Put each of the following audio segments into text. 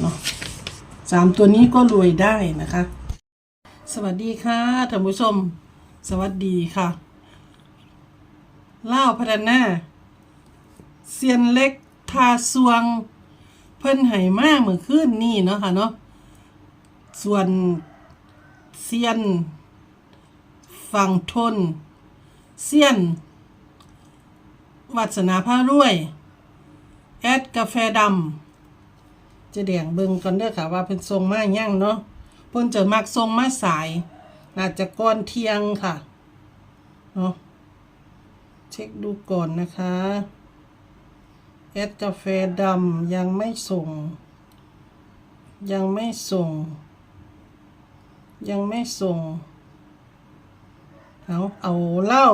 เนาะสามตัวนี้ก็รวยได้นะคะ สวัสดีค่ะท่านผู้ชม สวัสดีค่ะเล่าพัฒนาเซียนเล็กทาสวง เพิ่นไห้มากเมื่อคืนนี่เนาะค่ะเนาะส่วนเซียนฝั่งทนเซียนวัสนาผ้ารวย แอดกาแฟดำ จะแดงเบิงก่อนเด้อค่ะ ว่าเพิ่นทรงมาย่างเนาะเพิ่นจะมักทรงมาสายน่าจะก่อนเที่ยงค่ะเนาะเช็คดูก่อนนะคะแอดกาแฟดำยังไม่ส่ง ยังไม่ส่ง ยังไม่ส่ง เอาเอาเหล้า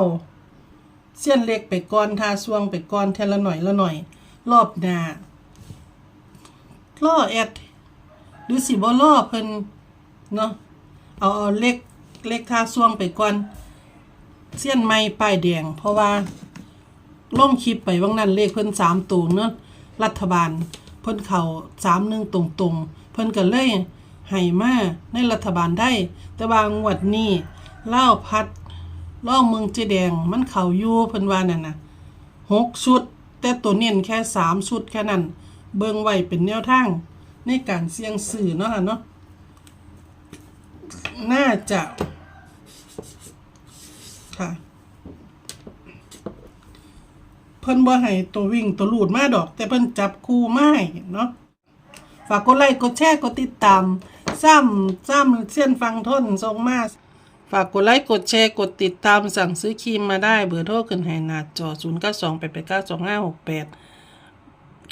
เส้นเล็กไปก่อนทาสวงไปก่อนเทละหน่อยละหน่อย รอบหน้า ล่อแอดหรือสิบ่ล่อเพิ่นเนาะเอาเอาเล็กเล็กทาสวงไปก่อนเสี้ยนไม้ป้ายแดง เพราะว่าล่มคลิปไปว่างนั้นเลขเพิ่นสามตัวเนาะรัฐบาลเพิ่นเข่าสามหนึ่งตรงๆ เพิ่นก็เลยให้มาในรัฐบาลได้ แต่บางงวดนี้เล่าพัดล่องเมืองเจแดงมันเข่าอยู่เพิ่นว่านั่นนะหกชุด แต่ตัวเน้นแค่สามชุดแค่นั้น เบิ่งไว้เป็นแนวทางในการเสี่ยงสื่อเนาะค่ะเนาะน่าจะค่ะเพิ่นบ่ให้ตัววิ่งตัวลูดมาดอก แต่เพิ่นจับคู่ไม้เนาะฝากกดไลค์กดแชร์กดติดตามซ้ำซ้ำเส้นฟังทนทรงมาฝากกดไลค์กดแชร์กดติดตามสั่งซื้อครีมมาได้เบอร์โทรขึ้นให้หน้าจอ 0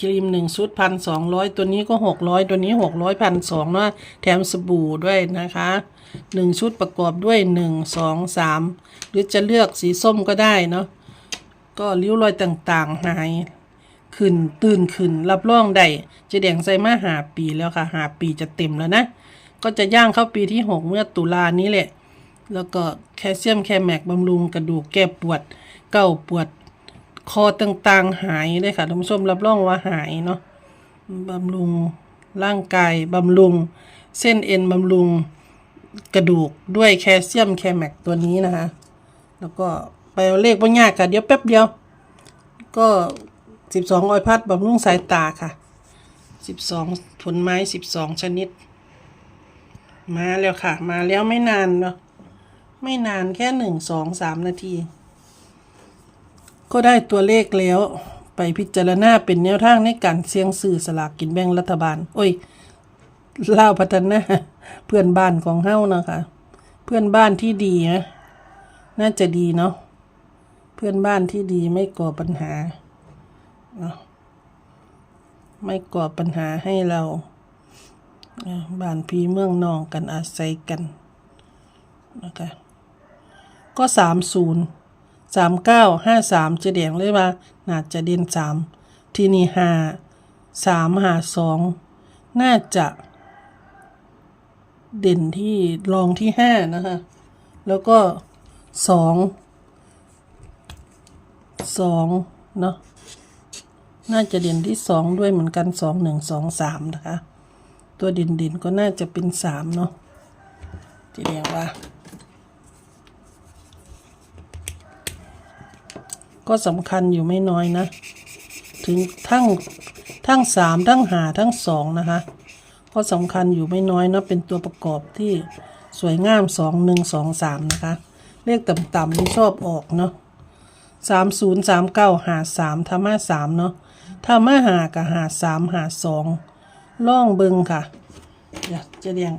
ครีมหนึ่งชุดพันสองร้อยตัวนี้ก็หกร้อยตัวนี้หกร้อยพันสองเนาะแถมสบู่ด้วยนะคะหนึ่งชุดประกอบด้วยหนึ่งสองสามหรือจะเลือกสีส้มก็ได้เนาะก็ริ้วรอยต่างๆหายขึ้นตื่นขึ้นรับรองได้จะแดงใส่มาหาปีแล้วค่ะหาปีจะเต็มแล้วนะ ก็จะย่างเข้าปีที่หกเมื่อตุลานี้แหละ แล้วก็แคลเซียมแคลแมกบำรุงกระดูกแก้ปวด เก้าปวด คอต่างๆหายเลยค่ะท่านผู้ชมรับรองว่าหายเนาะบำรุงร่างกายบำรุง เส้นเอ็นบำรุงกระดูกด้วยแคลเซียมแคแมกตัวนี้นะคะแล้วก็ไปเอาเลขบ่ยากค่ะ เดี๋ยวแป๊บเดียว ก็สิบสองออยพัดบำรุงสายตาค่ะสิบสองผลไม้สิบสองชนิด มาแล้วค่ะ มาแล้วไม่นานเนาะไม่นานแค่หนึ่งสองสามนาที ก็ได้ตัวเลขแล้วไปพิจารณาเป็นแนวทางในการเสี่ยงสื่อสลากกินแบ่งรัฐบาล โอ้ยเล่าพัฒนาเพื่อนบ้านของเฮ้านะคะ เพื่อนบ้านที่ดีนะน่าจะดีเนาะเพื่อนบ้านที่ดีไม่ก่อปัญหาเนาะไม่ก่อปัญหาให้เราบ้านพีเมืองนองกันอาศัยกันนะคะก็สามศูนย์ สามเก้าห้าสามจะแดงเลยว่าน่าจะเด่นสามที่นี่ห้าสามหาสองน่าจะ เด่นที่รองที่ห้านะคะ แล้วก็สองสองเนาะน่าจะเด่นที่สองด้วยเหมือนกันสองหนึ่งสองสามนะคะ ตัวเด่นๆก็น่าจะเป็นสามเนาะจะแดงว่า ก็สำคัญอยู่ไม่น้อยนะ ถึงทั้งทั้งสามทั้งหาทั้งสองนะคะก็สำคัญอยู่ไม่น้อยนะเป็นตัวประกอบที่สวยงามสองหนึ่งสองสามนะคะ เลขต่ำๆนี่ชอบออกเนาะสามศูนย์สามเก้าหาสามทำห้าสามเนาะถ้ามาหากับหาสามหาสองล่องเบิงค่ะอยากจะเรียง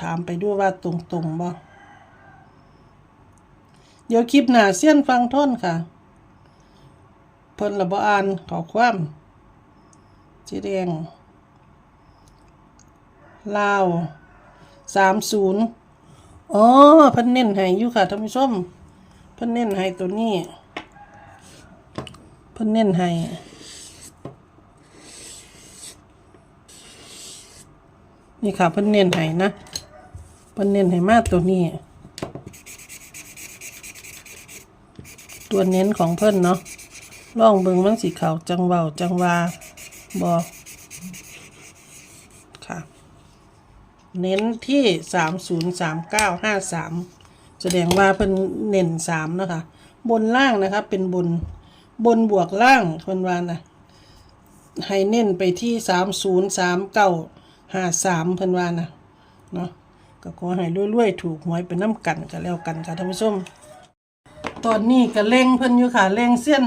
ถามไปด้วยว่าตรงๆบ่เดี๋ยวคลิปหน้าเสี้ยนฟังท่อนค่ะ เพิ่นระบอ่านขอความจีแดงลาวสามศูนย์อ๋อเพิ่นเน้นให้อยู่ค่ะท่านผู้ชมเพิ่นเน้นให้ตัวนี้เพิ่นเน้นให้นี่ค่ะเพิ่นเน้นให้นะเพิ่นเน้นให้มากตัวนี้ ตัวเน้นของเพิ่นเนาะ ล่องเบิงมันสีขาวจังเบาจังวาบอคค่ะ เน้นที่สามศูนย์สามเก้าห้าสามแสดงว่าเพิ่นเน้นสามนะคะ บนล่างนะคะเป็นบนบนบวกล่างเพิ่นว่านะให้เน้นไปที่สามศูนย์สามเก้าห้าสามเพิ่นว่านะเนาะก็ขอให้รวยๆถูกหวยเป็นน้ำกันกันแล้วกันค่ะท่านผู้ชม ตอนนี้ก็เล่งเพิ่นอยู่ค่ะเล่งเส้น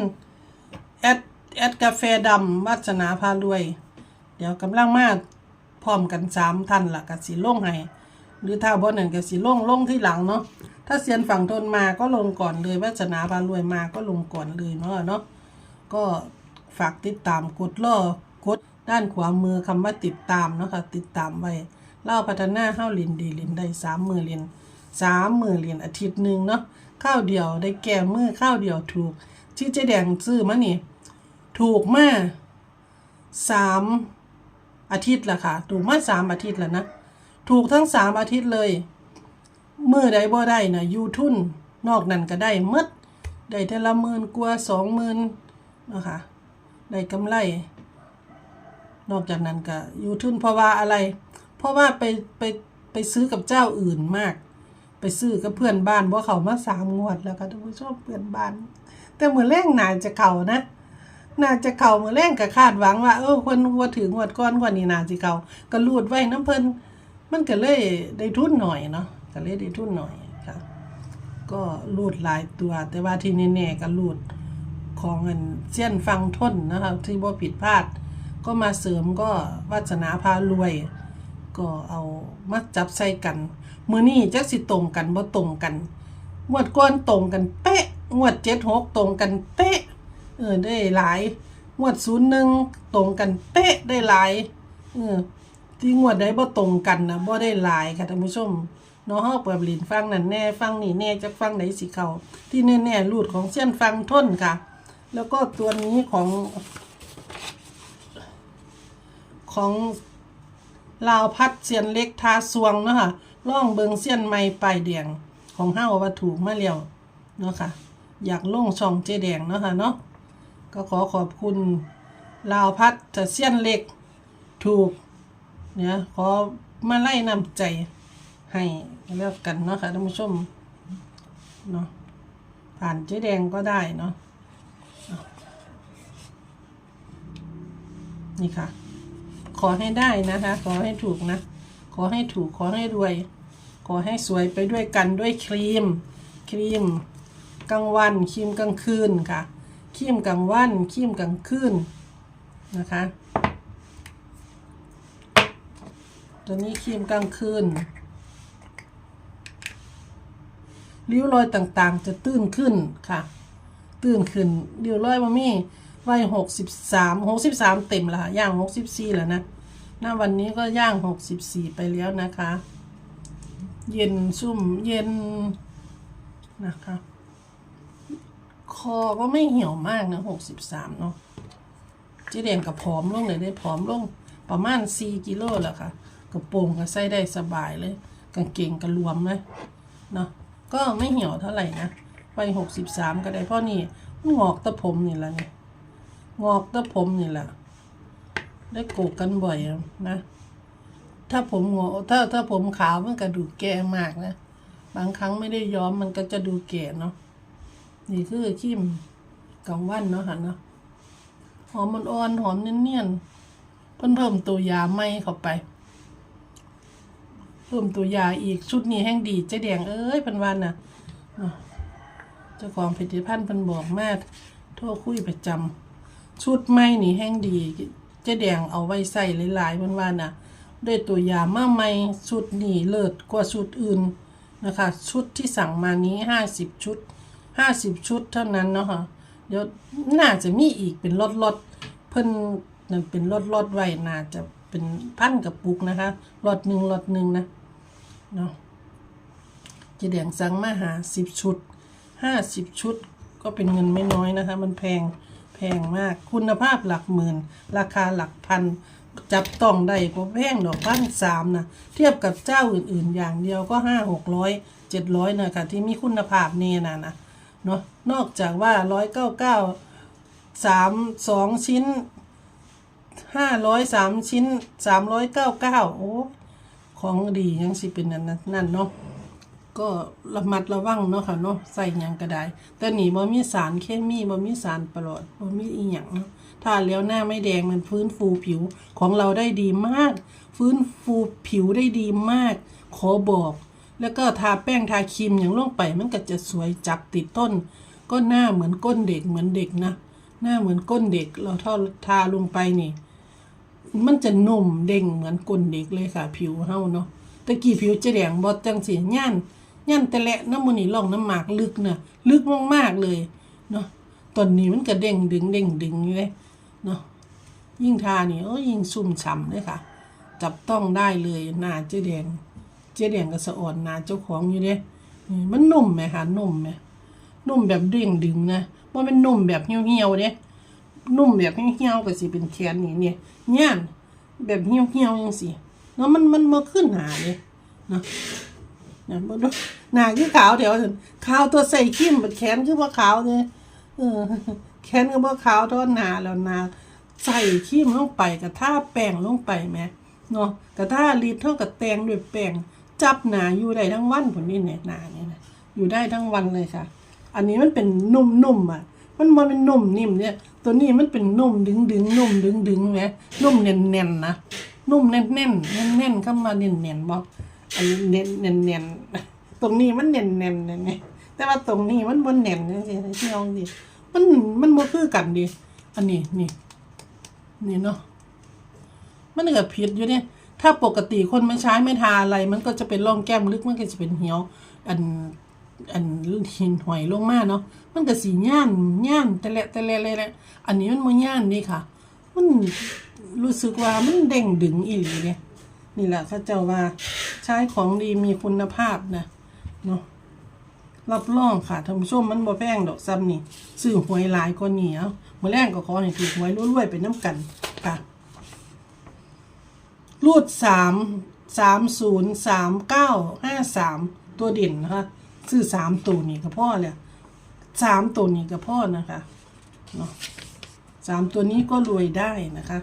แอดแอดกาแฟดำวัฒนาพารวย เดี๋ยวกำลังมาพร้อมกันสามท่านละก็สิลงให้หรือถ้าบ่นั่นก็สิลงล่งที่หลังเนาะถ้าเซียนฝั่งทนมาก็ลงก่อนเลยวัฒนาพารวยมาก็ลงก่อนเลยเนาะเนาะก็ฝากติดตามกดล่อกดด้านขวามือคำว่าติดตามเนาะค่ะติดตามไว้เล่าพัฒนาเฮาลินดีลินได้สามมือลินสามมือลินอาทิตย์หนึ่งเนาะข้าวเดียวได้แก่มือข้าวเดียวถูกที่เจ๊แดงซื้อมานี่ ถูกมาสามอาทิตย์ละค่ะ ถูกมาสามอาทิตย์แล้วนะ ถูกทั้งสามอาทิตย์เลยเมื่อใดบ่ได้นะยูทุนนอกนั้นก็ได้หมดได้เทอละหมื่นกว่าสองหมื่นนะคะได้กำไร นอกจากนั้นก็ยูทุนเพราะว่าอะไร เพราะว่าไปไปไปซื้อกับเจ้าอื่นมาก ไปซื้อกับเพื่อนบ้านเพราะเขามาสามงวดแล้วค่ะท่านผู้ชมเพื่อนบ้าน แต่เหมือนแรงนานจะเข่านะ น่าจะเข่าเหมือนแรงก็คาดหวังว่า เออคนว่าถึงงวดก้อนกว่านี้น่าจะเข่าก็รูดไว้น้ำเพิ่นมันก็เลยได้ทุนหน่อยเนาะก็เลยได้ทุนหน่อยค่ะ ก็รูดหลายตัว แต่ว่าที่แน่ๆก็รูดของเงินเส้นฟังทนนะคะที่บ่ผิดพลาด ก็มาเสริมก็วาสนาพารวย ก็เอามาจับใส่กันมือนี้จักสิตรงกันบ่ตรงกันงวดก้อนตรงกันเป๊ะงวดเจ็ดหกตรงกันเป๊ะ เออได้หลายงวดศูนย์หนึ่งตรงกันเป๊ะได้หลายเออที่งวดใดบ่ตรงกันนะบ่ได้หลายค่ะท่านผู้ชมเนาะเฮาเปิดลิ้นฟังนั่นแน่ฟังนี่แน่จักฟังไหนสิเขาที่แน่ๆรูดของเส้นฟังทนค่ะ แล้วก็ตัวนี้ของ ของลาวพัดเสียนเล็กทาสวงเนาะค่ะล่องเบิงเสียนไม้ปลายแดงของเฮาว่าถูกมาแล้วเนาะค่ะ อยากล่งช่องเจแดงเนาะค่ะเนาะ ก็ขอขอบคุณลาวพัดจะเสียนเล็กถูกเนี่ยขอมาไล่นำใจให้แล้วกันเนาะค่ะท่านผู้ชมเนาะผ่านเจ๊แดงก็ได้เนาะนี่ค่ะ ขอให้ได้นะคะ ขอให้ถูกนะ ขอให้ถูกขอให้รวย ขอให้สวยไปด้วยกันด้วยครีม ครีมกลางวันครีมกลางคืนค่ะ ครีมกลางวันครีมกลางคืนนะคะ ตัวนี้ครีมกลางคืนริ้วรอยต่างๆ จะตื้นขึ้นค่ะ ตื้นขึ้นริ้วรอยมามี่วัยหกสิบสามหกสิบสามเต็มละย่างหกสิบสี่แล้วนะหน้าวันนี้ก็ย่างหกสิบสี่ไปแล้วนะคะ เย็นชุ่มเย็นนะคะ คอก็ไม่เหี่ยวมากนะหกสิบสามเนาะจีเจ๊แดงกับผอมลงเลยได้ผอมลงประมาณสี่กิโลแล้วค่ะกระโปรงก็ใส่ได้สบายเลย กางเกงก็รวมเลยเนาะก็ไม่เหี่ยวเท่าไหร่นะไปหกสิบสามก็ได้เพราะนี่งอกตะผมนี่แหละเนี่ยงอกตะผมนี่แหละได้โกกกันบ่อยนะ ถ้าผมงอกถ้าถ้าผมขาวมันก็ดูแก่มากนะ บางครั้งไม่ได้ย้อมมันก็จะดูแก่เนาะ นี่คือขี้มกลางวันเนาะค่ะเนาะหอมมันอ่อนหอมเนียนๆเพิ่นเพิ่มตัวยาไม่เข้าไป เพิ่มตัวยาอีกชุดนี้แห้งดีเจ๊แดงเอ้ยเพิ่นว่าน่ะเนาะเจ้าของผลิตภัณฑ์เพิ่นบอกมาโทรคุยประจำชุดใหม่นี่แห้งดีเจ๊แดงเอาไว้ใส่หลายๆเพิ่นว่าน่ะด้วยตัวยามาใหม่ชุดนี้เลิศกว่าชุดอื่นนะคะ ชุดที่สั่งมานี้ห้าสิบชุด ห้าสิบชุดเท่านั้นเนาะค่ะเดี๋ยวน่าจะมีอีกเป็นล็อตๆเพิ่นนั่นเป็นล็อตๆไว้น่าจะเป็นพันกับปุกนะคะล็อตหนึ่งล็อตหนึ่งนะเนาะเจเดียงสั่งมาหาสิบชุดห้าสิบชุดก็เป็นเงินไม่น้อยนะคะ มันแพงแพงมากคุณภาพหลักหมื่น ราคาหลักพันจับต้องได้พอแพงดอกพันสามนะเทียบกับเจ้าอื่นๆ อย่างเดียวก็ห้าหกร้อยเจ็ดร้อยนะคะที่มีคุณภาพเนี่ยนะนะ เนาะนอกจากว่าร้อยเก้าเก้าสามสองชิ้นห้าร้อยสามชิ้นสามร้อยเก้าเก้าโอ้ของดียังสิเป็นนั่นนั่นเนาะก็ระมัดระวังเนาะค่ะเนาะใส่ยังก็ได้แต่หนีบ่มีสารเคมีบ่มีสารปลอดบ่มีอีหยังเนาะถ้าแล้วหน้าไม่แดงมันฟื้นฟูผิวของเราได้ดีมาก ฟื้นฟูผิวได้ดีมาก ขอบอก แล้วก็ทาแป้งทาครีมอย่างลงไปมันก็จะสวยจับติดต้น ก็หน้าเหมือนก้นเด็กเหมือนเด็กนะ หน้าเหมือนก้นเด็กเราทาทาลงไปนี่ มันจะนุ่มเด้งเหมือนก้นเด็กเลยค่ะ ผิวเฮาเนาะตะกี้ผิวจะแดงบอจังสีย่านย่านแต่แหละน้ำมันนี่ล่องน้ำหมากลึกเน่ะลึกมากๆเลยเนาะตอนนี้มันก็เด้งดึงเด้งดึงอยู่เลยเนาะยิ่งทานี่โอ้ยิ่งซุ่มฉ่ำเลยค่ะ จับต้องได้เลยหน้าเจ๊แดง เจ๊แดงก็สะอ่อนนาเจ้าของอยู่เด้มันนุ่มไหมคะนุ่มไหมนุ่มแบบเด้งดึงนะว่าเป็นนุ่มแบบเหี่ยวๆเด้นุ่มแบบเหี่ยวๆก็สิเป็นแขนนี่เนี่ยย่านแบบเหี่ยวๆจังซี่เนาะมันมันบ่ขึ้นหนาเลยเนาะนะบ่ดูหนาคือขาวเดี๋ยวขาวตัวใส่ครีมบัดแขนคือบ่ขาวเนี่ยเออแขนก็บ่ขาวเท่าหนาแล้วหนาใส่ครีมลงไปก็ทาแป้งลงไปแหมเนาะก็ทาลิปเท่ากับแตงด้วยแป้ง จับหนาอยู่ได้ทั้งวันพุ่นนี่เนี่ยหนาเนี่ยนะอยู่ได้ทั้งวันเลยค่ะ อันนี้มันเป็นนุ่มๆอะ มันมันเป็นนุ่มนิ่มเนี่ยตัวนี้มันเป็นนุ่มดึงดึงนุ่มดึงดึงไหมนุ่มแน่นแน่นๆนะนุ่มแน่นแน่นแน่นแน่นเข้ามาแน่นแน่นบอกอันนี้เน่นแน่นแน่นตรงนี้มันแน่นแน่นเนี่ยแต่ว่าตรงนี้มันบนแน่นจังซี่ที่ลองดิมันมันบ่คือกันดิอันนี้นี่นี่เนาะมันเก็ผิดอยู่เนี่ย ถ้าปกติคนไม่ใช้ไม่ทาอะไร มันก็จะเป็นร่องแก้มลึกมันก็จะเป็นเหี่ยว อันอันหินหอยลงมาเนาะมันก็สีย่านย่านแต่ละแต่ละแต่ละอันนี้มันบ่ย่านนี่ค่ะ มันรู้สึกว่ามันเด้งดึงอีหลีเนี่ยนี่แหละเขาเจ้าว่าใช้ของดีมีคุณภาพนะเนาะรับรองค่ะท่านผู้ชมมันบ่แพงดอกซ้ำนี่ซื้อหวยหลายกว่านี้เอามื้อแรกก็ขอให้ถูกหวยรวยๆไปน้ำกันค่ะ รูดสามสามศูนย์สามเก้าห้าสามตัวเด่นนะคะซื้อสามตัวนี้กับพ่อเลยสามตัวนี้กับพ่อนะคะเนาะสามตัวนี้ก็รวยได้นะคะ